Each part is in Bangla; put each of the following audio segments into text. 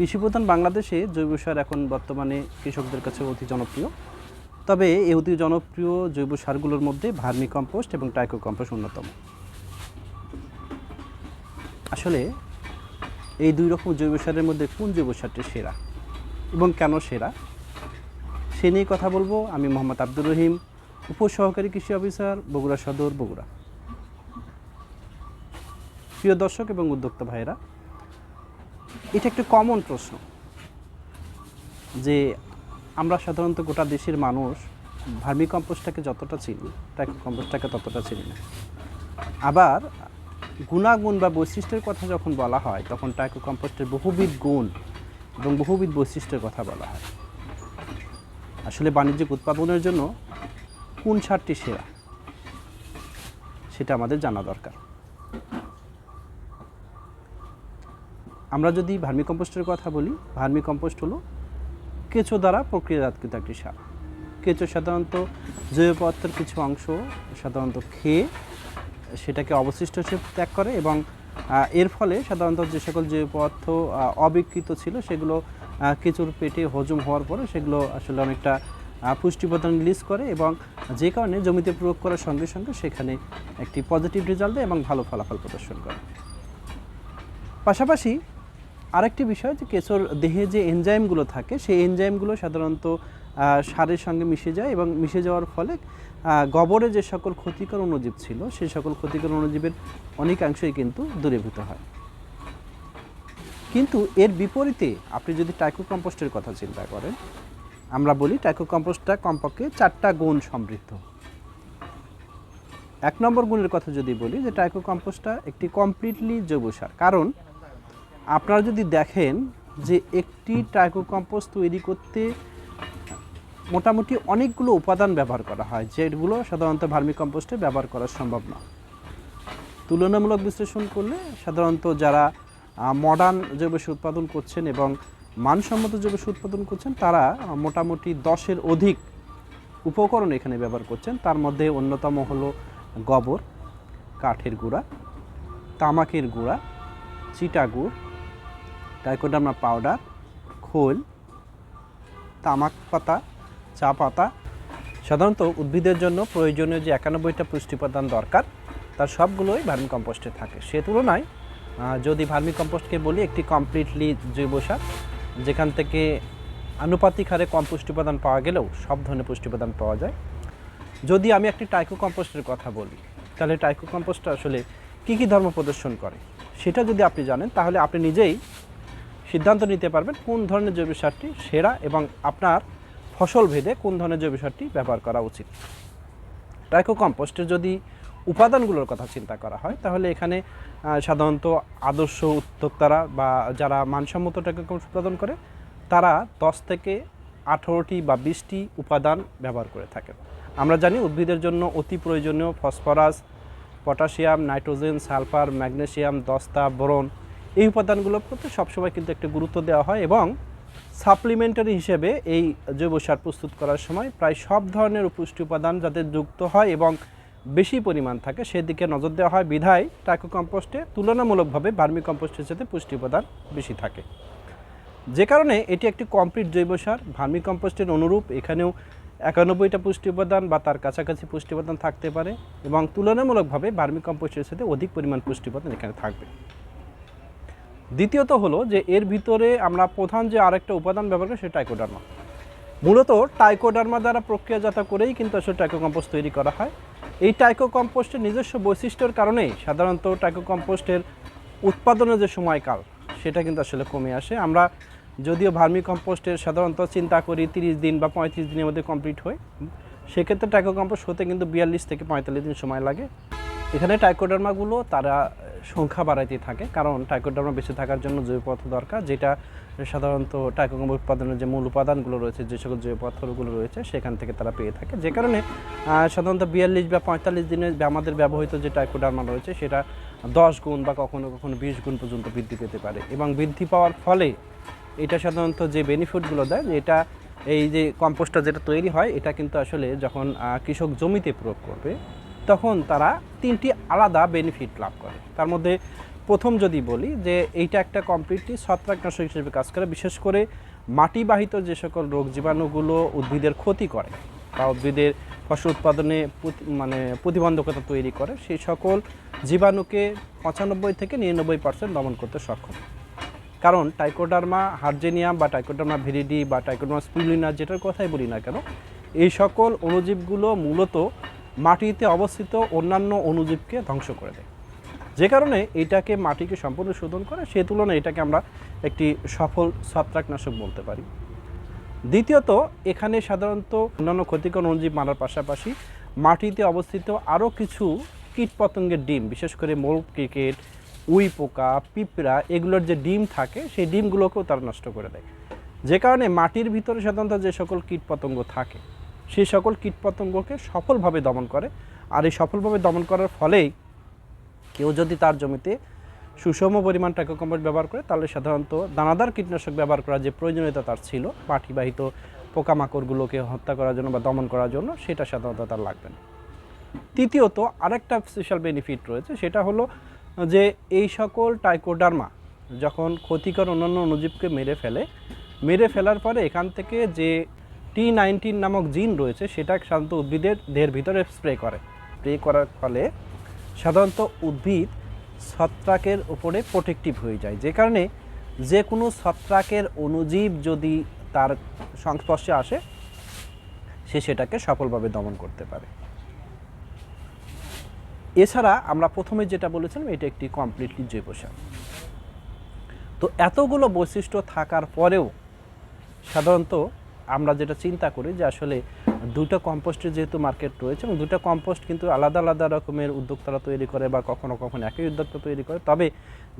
কৃষিপ্রধান বাংলাদেশে জৈব সার এখন বর্তমানে কৃষকদের কাছে অতি জনপ্রিয়। তবে এই অতি জনপ্রিয় জৈব সারগুলোর মধ্যে ভার্মি কম্পোস্ট এবং টাইকো কম্পোস্ট অন্যতম। আসলে এই দুই রকম জৈব সারের মধ্যে কোন জৈব সারটি সেরা এবং কেন সেরা, সে নিয়ে কথা বলব আমি মোহাম্মদ আব্দুর রহিম, উপসহকারী কৃষি অফিসার, বগুড়া সদর, বগুড়া। প্রিয় দর্শক এবং উদ্যোক্তা ভাইয়েরা এটা একটা কমন প্রশ্ন যে আমরা সাধারণত গোটা দেশের মানুষ ভার্মি কম্পোস্টটাকে যতটা চিনি টাইকো কম্পোস্টটাকে ততটা চিনি না। আবার গুণাগুণ বা বৈশিষ্ট্যের কথা যখন বলা হয়, তখন টাইকো কম্পোস্টের বহুবিধ গুণ এবং বহুবিধ বৈশিষ্ট্যের কথা বলা হয়। আসলে বাণিজ্যিক উৎপাদনের জন্য কোন সারটি সেরা, সেটা আমাদের জানা দরকার। আমরা যদি ভার্মি কম্পোস্টের কথা বলি ভার্মি কম্পোস্ট হলো কেঁচো দ্বারা প্রক্রিয়াজাতকৃত একটি সার। কেঁচো সাধারণত জৈব পদার্থের কিছু অংশ, সাধারণত খেয়ে সেটাকে অবশিষ্ট হিসেবে ত্যাগ করে এবং এর ফলে সাধারণত যে সকল জৈব পদার্থ অবিকৃত ছিল, সেগুলো কেঁচোর পেটে হজম হওয়ার পরে সেগুলো আসলে অনেকটা পুষ্টি উপাদান রিলিজ করে এবং যে কারণে জমিতে প্রয়োগ করার সঙ্গে সঙ্গে সেখানে একটি পজিটিভ রেজাল্ট দেয় এবং ভালো ফলাফল প্রদর্শন করে। পাশাপাশি আরেকটি বিষয় যে কেঁচোর দেহে যে এনজাইমগুলো থাকে, সেই এনজাইমগুলো সাধারণত সারের সঙ্গে মিশে যায় এবং মিশে যাওয়ার ফলে গোবরে যে সকল ক্ষতিকর অণুজীব ছিল, সেই সকল ক্ষতিকর অণুজীবের অনেকাংশই কিন্তু দূরীভূত হয়। কিন্তু এর বিপরীতে আপনি যদি টাইকো কম্পোস্টের কথা চিন্তা করেন, আমরা বলি টাইকো কম্পোস্টটা কমপক্ষে চারটা গুণ সমৃদ্ধ। এক নম্বর গুণের কথা যদি বলি যে টাইকো কম্পোস্টটা একটি কমপ্লিটলি জৈব সার। কারণ আপনারা যদি দেখেন যে একটি টাইকো কম্পোস্ট তৈরি করতে মোটামুটি অনেকগুলো উপাদান ব্যবহার করা হয়, যেগুলো সাধারণত ভার্মি কম্পোস্টে ব্যবহার করা সম্ভব না। তুলনামূলক বিশ্লেষণ করলে সাধারণত যারা মডার্ন জৈব উৎপাদন করছেন এবং মানসম্মত জৈব উৎপাদন করছেন, তারা মোটামুটি দশের অধিক উপকরণ এখানে ব্যবহার করছেন। তার মধ্যে অন্যতম হলো গোবর, কাঠের গুঁড়া, তামাকের গুঁড়া, চিটা গুড় টাইকোডার্মা পাউডার খোল, তামাক পাতা, চা পাতা, সাধারণত উদ্ভিদের জন্য প্রয়োজনীয় যে একানব্বইটা পুষ্টি উপাদান দরকার, তার সবগুলোই ভার্মি কম্পোস্টে থাকে। সে তুলনায় যদি ভার্মি কম্পোস্টকে বলি, একটি কমপ্লিটলি জৈব সার, যেখান থেকে আনুপাতিক হারে কম পুষ্টি উপাদান পাওয়া গেলেও সব ধরনের পুষ্টি উপাদান পাওয়া যায়। যদি আমি একটি টাইকো কম্পোস্টের কথা বলি, তাহলে টাইকো কম্পোস্টটা আসলে কী কী ধর্ম প্রদর্শন করে? সেটা যদি আপনি জানেন, তাহলে আপনি নিজেই সিদ্ধান্ত নিতে পারবেন কোন ধরনের জৈব সারটি সেরা এবং আপনার ফসল ভেদে কোন ধরনের জৈব সারটি ব্যবহার করা উচিত। টাইকো কম্পোস্টের যদি উপাদানগুলোর কথা চিন্তা করা হয়, তাহলে এখানে সাধারণত আদর্শ উদ্যোক্তারা বা যারা মানসম্মত টাইকো কম্পোস্ট উৎপাদন করে, তারা দশ থেকে আঠারোটি বা বিশটি উপাদান ব্যবহার করে থাকেন। আমরা জানি উদ্ভিদের জন্য অতি প্রয়োজনীয় phosphorus, potassium, nitrogen, sulphur magnesium দস্তা, বোরন এই উপাদানগুলোর প্রতি সবসময় কিন্তু একটি গুরুত্ব দেওয়া হয় এবং সাপ্লিমেন্টারি হিসেবে এই জৈব সার প্রস্তুত করার সময় প্রায় সব ধরনের পুষ্টি উপাদান যাতে যুক্ত হয় এবং বেশি পরিমাণ থাকে, সেদিকে নজর দেওয়া হয়। বিধায় টাইকো কম্পোস্টে তুলনামূলকভাবে ভার্মি কম্পোস্টের সাথে পুষ্টি উপাদান বেশি থাকে। যে কারণে এটি একটি কমপ্লিট জৈব সার ভার্মি কম্পোস্টের অনুরূপ এখানেও একানব্বইটা পুষ্টি উপাদান বা তার কাছাকাছি পুষ্টি উপাদান থাকতে পারে এবং তুলনামূলকভাবে ভার্মি কম্পোস্টের সাথে অধিক পরিমাণ পুষ্টি উপাদান এখানে থাকবে। দ্বিতীয়ত হলো যে এর ভিতরে আমরা প্রধান যে আরেকটা উপাদান ব্যবহার করি সেটা টাইকোডার্মা। মূলত টাইকোডার্মা দ্বারা প্রক্রিয়াজাত করেই কিন্তু আসলে টাইকো কম্পোস্ট তৈরি করা হয়। এই টাইকো কম্পোস্টের নিজস্ব বৈশিষ্ট্যের কারণেই সাধারণত টাইকো কম্পোস্টের উৎপাদনের যে সময়কাল, সেটা কিন্তু আসলে কমে আসে। আমরা যদিও ভার্মি কম্পোস্টের সাধারণত চিন্তা করি তিরিশ দিন বা পঁয়ত্রিশ দিনের মধ্যে কমপ্লিট হয়। সেক্ষেত্রে টাইকো কম্পোস্ট হতে কিন্তু বিয়াল্লিশ থেকে পঁয়তাল্লিশ দিন সময় লাগে। এখানে টাইকোডার্মাগুলো তারা সংখ্যা বাড়াইতে থাকে, কারণ টাইকোডার্মা বেঁচে থাকার জন্য জৈব পদার্থ দরকার, যেটা সাধারণত টাইকোডার্মা উৎপাদনের যে মূল উপাদানগুলো রয়েছে, যে সকল জৈব পদার্থগুলো রয়েছে, সেখান থেকে তারা পেয়ে থাকে। যে কারণে সাধারণত বিয়াল্লিশ বা পঁয়তাল্লিশ দিনে আমাদের ব্যবহৃত যে টাইকোডার্মা রয়েছে, সেটা দশ গুণ বা কখনো কখনো বিশ গুণ পর্যন্ত বৃদ্ধি পেতে পারে এবং বৃদ্ধি পাওয়ার ফলে এটা সাধারণত যে বেনিফিটগুলো দেয়, এটা এই যে কম্পোস্টটা যেটা তৈরি হয়, এটা কিন্তু আসলে যখন কৃষক জমিতে প্রয়োগ করবে তখন তারা তিনটি আলাদা বেনিফিট লাভ করে। তার মধ্যে প্রথম যদি বলি যে এইটা একটা কমপ্লিটলি ছত্রাকনাশক হিসেবে কাজ করে, বিশেষ করে মাটিবাহিত যে সকল রোগ জীবাণুগুলো উদ্ভিদের ক্ষতি করে বা উদ্ভিদের ফসল উৎপাদনে মানে প্রতিবন্ধকতা তৈরি করে, সেই সকল জীবাণুকে পঁচানব্বই থেকে নিরানব্বই পার্সেন্ট দমন করতে সক্ষম। কারণ টাইকোডার্মা হার্জেনিয়াম বা টাইকোডার্মা ভিরিডি বা টাইকোডার্মা স্পিরুলিনা যেটার কথাই বলি না কেন, এই সকল অণুজীবগুলো মূলত মাটিতে অবস্থিত অন্যান্য অণুজীবকে ধ্বংস করে দেয়। যে কারণে এটাকে মাটিকে সম্পূর্ণ শোধন করে, সে তুলনায় এটাকে আমরা একটি সফল ছত্রাকনাশক বলতে পারি। দ্বিতীয়ত, এখানে সাধারণত অন্যান্য ক্ষতিকর অণুজীব মারার পাশাপাশি মাটিতে অবস্থিত আরও কিছু কীটপতঙ্গের ডিম, বিশেষ করে মোল, ক্রিকেট, উই পোকা, পিঁপড়া, এগুলোর যে ডিম থাকে, সেই ডিমগুলোকেও তারা নষ্ট করে দেয়। যে কারণে মাটির ভিতরে সাধারণত যে সকল কীটপতঙ্গ থাকে সেই সকল কীটপতঙ্গকে সফলভাবে দমন করে। আর এই সফলভাবে দমন করার ফলেই কেউ যদি তার জমিতে সুষম পরিমাণ টাকা কম্পোস্ট ব্যবহার করে, তাহলে সাধারণত দানাদার কীটনাশক ব্যবহার করার যে প্রয়োজনীয়তা তার ছিল, মাটিবাহিত পোকামাকড়গুলোকে হত্যা করার জন্য বা দমন করার জন্য, সেটা সাধারণত তার লাগবে না। তৃতীয়ত, আরেকটা স্পেশাল বেনিফিট রয়েছে, সেটা হলো যে এই সকল টাইকোডার্মা যখন ক্ষতিকর অন্যান্য অণুজীবকে মেরে ফেলে, মেরে ফেলার পরে এখান থেকে যে টি নাইনটিন নামক জিন রয়েছে, সেটা সাধারণত উদ্ভিদের দেহের ভিতরে স্প্রে করে। স্প্রে করার ফলে সাধারণত উদ্ভিদ ছত্রাকের উপরে প্রোটেক্টিভ হয়ে যায়। যে কারণে যে কোনো ছত্রাকের অণুজীব যদি তার সংস্পর্শে আসে, সে সেটাকে সফলভাবে দমন করতে পারে। এছাড়া আমরা প্রথমে যেটা বলেছিলাম, এটা একটি কমপ্লিটলি জৈব সার। তো এতগুলো বৈশিষ্ট্য থাকার পরেও সাধারণত আমরা যেটা চিন্তা করি যে আসলে দুটো কম্পোস্টের যেহেতু মার্কেট রয়েছে এবং দুটো কম্পোস্ট কিন্তু আলাদা আলাদা রকমের উদ্যোক্তারা তৈরি করে বা কখনো কখনো একই উদ্যোক্তা তৈরি করে। তবে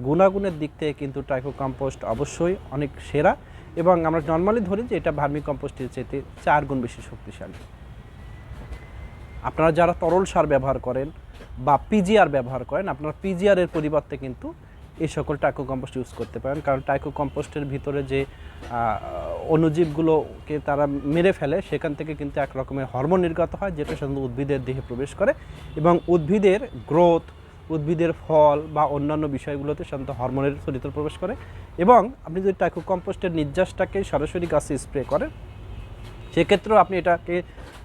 গুণাগুণের দিক থেকে কিন্তু টাইকো কম্পোস্ট অবশ্যই অনেক সেরা এবং আমরা নর্মালি ধরি যে এটা ভার্মি কম্পোস্টের চেয়ে চার গুণ বেশি শক্তিশালী। আপনারা যারা তরল সার ব্যবহার করেন বা পিজিআর ব্যবহার করেন, আপনারা পিজিআর এর পরিবর্তে কিন্তু এই সকল টাইকো কম্পোস্ট ইউজ করতে পারেন। কারণ টাইকো কম্পোস্টের ভিতরে যে অণুজীবগুলোকে তারা মেরে ফেলে, সেখান থেকে কিন্তু এক রকমের হরমোন নির্গত হয়, যেটা সাধারণত উদ্ভিদের দেহে প্রবেশ করে। এবং উদ্ভিদের গ্রোথ, উদ্ভিদের ফল বা অন্যান্য বিষয়গুলোতে সাধারণত হরমোনের চরিত্র প্রবেশ করে। এবং আপনি যদি টাইকো কম্পোস্টের নির্যাসটাকে সরাসরি গাছে স্প্রে করেন, সেক্ষেত্রেও আপনি এটাকে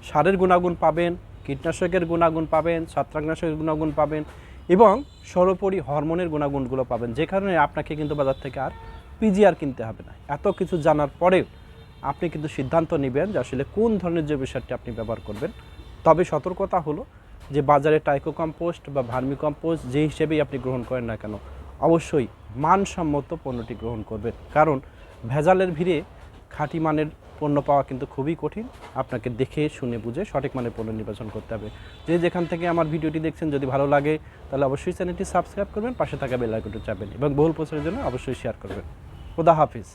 সারের গুণাগুণ পাবেন, কীটনাশকের গুণাগুণ পাবেন, ছত্রাকনাশকের গুণাগুণ পাবেন এবং সর্বোপরি হরমোনের গুণাগুণগুলো পাবেন, যে কারণে আপনাকে কিন্তু বাজার থেকে আর পিজিআর কিনতে হবে না। এত কিছু জানার পরেও আপনি কিন্তু সিদ্ধান্ত নেবেন যে আসলে কোন ধরনের জৈব সারটি আপনি ব্যবহার করবেন। তবে সতর্কতা হলো যে বাজারে টাইকো কম্পোস্ট বা ভার্মি কম্পোস্ট যে হিসেবেই আপনি গ্রহণ করেন না কেন, অবশ্যই মানসম্মত পণ্যটি গ্রহণ করবেন। কারণ ভেজালের ভিড়ে খাঁটি মানের পণ্য পাওয়া কিন্তু খুবই কঠিন। আপনাকে দেখে, শুনে, বুঝে সঠিক মানের পণ্য নির্বাচন করতে হবে। যে যেখান থেকে আমার ভিডিওটি দেখছেন, যদি ভালো লাগে, তাহলে অবশ্যই চ্যানেলটি সাবস্ক্রাইব করবেন, পাশে থাকা বেল চাপবেন এবং বহুল প্রচারের জন্য অবশ্যই শেয়ার করবেন। খুদা হাফিজ।